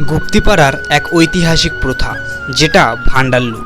গুপ্তিপাড়ার এক ঐতিহাসিক প্রথা, যেটা ভাণ্ডার লুট।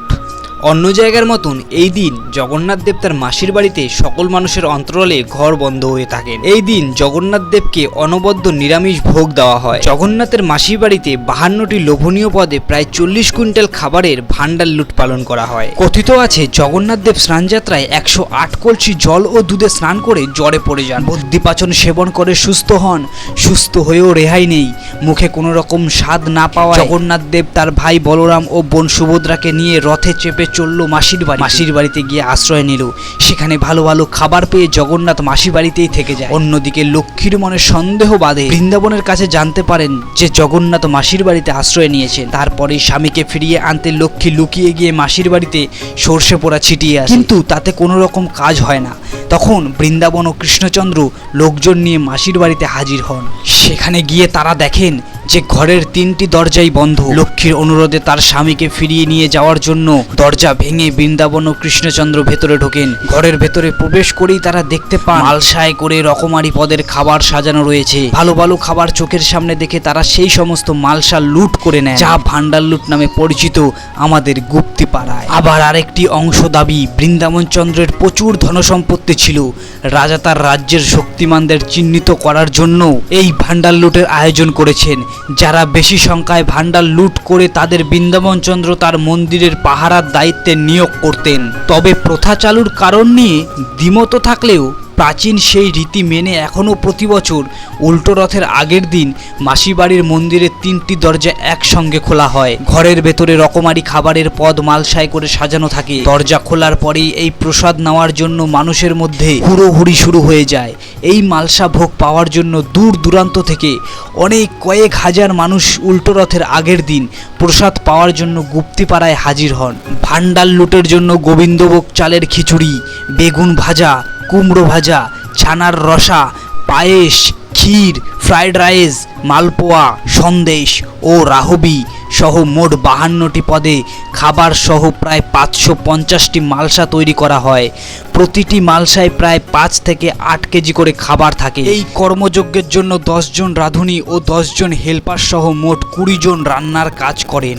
অন্য জায়গার মতন এই দিন জগন্নাথ দেব তার মাসির বাড়িতে সকল মানুষের অন্তরালে ঘর বন্ধ হয়ে থাকেন। এই দিন জগন্নাথ দেবকে অনবদ্য নিরামিষ ভোগ দেওয়া হয়। জগন্নাথের মাসির বাড়িতে বাহান্নটি লোভনীয় পদে প্রায় চল্লিশ কুইন্টাল খাবারের ভাণ্ডার লুট পালন করা হয়। কথিত আছে, জগন্নাথ দেব স্নানযাত্রায় একশো আট কলসি জল ও দুধে স্নান করে জ্বরে পড়ে যান। বুদ্ধিপাচন সেবন করে সুস্থ হন। সুস্থ হয়েও রেহাই নেই। মুখে কোনো রকম স্বাদ না পাওয়া জগন্নাথ দেব তার ভাই বলরাম ও বোন সুভদ্রাকে নিয়ে রথে চেপে চলল মাসির বাড়ি। মাসির বাড়িতে গিয়ে আশ্রয় নিল। সেখানে ভালো ভালো খাবার পেয়ে জগন্নাথ মাসির বাড়িতেই থেকে যায়। অন্যদিকে লক্ষ্মীর মনে সন্দেহ বাদে বৃন্দাবনের কাছে জানতে পারেন যে জগন্নাথ মাসির বাড়িতে আশ্রয় নিয়েছেন। তারপরে স্বামীকে ফিরিয়ে আনতে লক্ষ্মী লুকিয়ে গিয়ে মাসির বাড়িতে সর্ষে পোড়া ছিটিয়ে আসে। কিন্তু তাতে কোনো রকম কাজ হয় না। তখন বৃন্দাবন ও কৃষ্ণচন্দ্র লোকজন নিয়ে মাসির বাড়িতে হাজির হন। সেখানে গিয়ে তারা দেখেন যে ঘরের তিনটি দরজাই বন্ধ। লক্ষ্মীর অনুরোধে তার স্বামীকে ফিরিয়ে নিয়ে যাওয়ার জন্য দরজা ভেঙে বৃন্দাবন ও কৃষ্ণচন্দ্র ভেতরে ঢোকেন। ঘরের ভেতরে প্রবেশ করেই তারা দেখতে পান মালসায় করে রকমারি পদের খাবার সাজানো রয়েছে। ভালো ভালো খাবার চোখের সামনে দেখে তারা সেই সমস্ত মালসা লুট করে নেয় যা ভান্ডার লুট নামে পরিচিত আমাদের গুপ্তি পাড়ায় আবার আরেকটি অংশ দাবি, বৃন্দাবন চন্দ্রের প্রচুর ধনসম্পত্তি ছিল। রাজা তার রাজ্যের শক্তিমানদের চিহ্নিত করার জন্য এই ভান্ডার লুটের আয়োজন করেছেন। যারা বেশি সংখ্যায় ভাণ্ডার লুট করে তাদের বৃন্দাবনচন্দ্র তার মন্দিরের পাহারার দায়িত্বে নিয়োগ করতেন। তবে প্রথা চালুর কারণ নিয়ে দ্বিমত থাকলেও প্রাচীন সেই রীতি মেনে এখনও প্রতি বছর উল্টো রথের আগের দিন মাসিবাড়ির মন্দিরের তিনটি দরজা একসঙ্গে খোলা হয়। ঘরের ভেতরে রকমারি খাবারের পদ মালসায় করে সাজানো থাকে। দরজা খোলার পরেই এই প্রসাদ নেওয়ার জন্য মানুষের মধ্যে হুড়োহুড়ি শুরু হয়ে যায়। এই মালসা ভোগ পাওয়ার জন্য দূর দূরান্ত থেকে অনেক কয়েক হাজার মানুষ উল্টো রথের আগের দিন প্রসাদ পাওয়ার জন্য গুপ্তিপাড়ায় হাজির হন। ভান্ডার লুটের জন্য গোবিন্দভোগ চালের খিচুড়ি, বেগুন ভাজা কুমড়ো ভাজা, ছানার রসা, পায়েস, ক্ষীর ফ্রাইড রাইস মালপোয়া, সন্দেশ ও রাহবি সহ মোট বাহান্নটি পদে খাবার সহ প্রায় পাঁচশো পঞ্চাশটি মালসা তৈরি করা হয়। প্রতিটি মালসায় প্রায় পাঁচ থেকে আট কেজি করে খাবার থাকে। এই কর্মযজ্ঞের জন্য দশজন রাঁধুনি ও দশজন হেল্পার সহ মোট কুড়ি জন রান্নার কাজ করেন।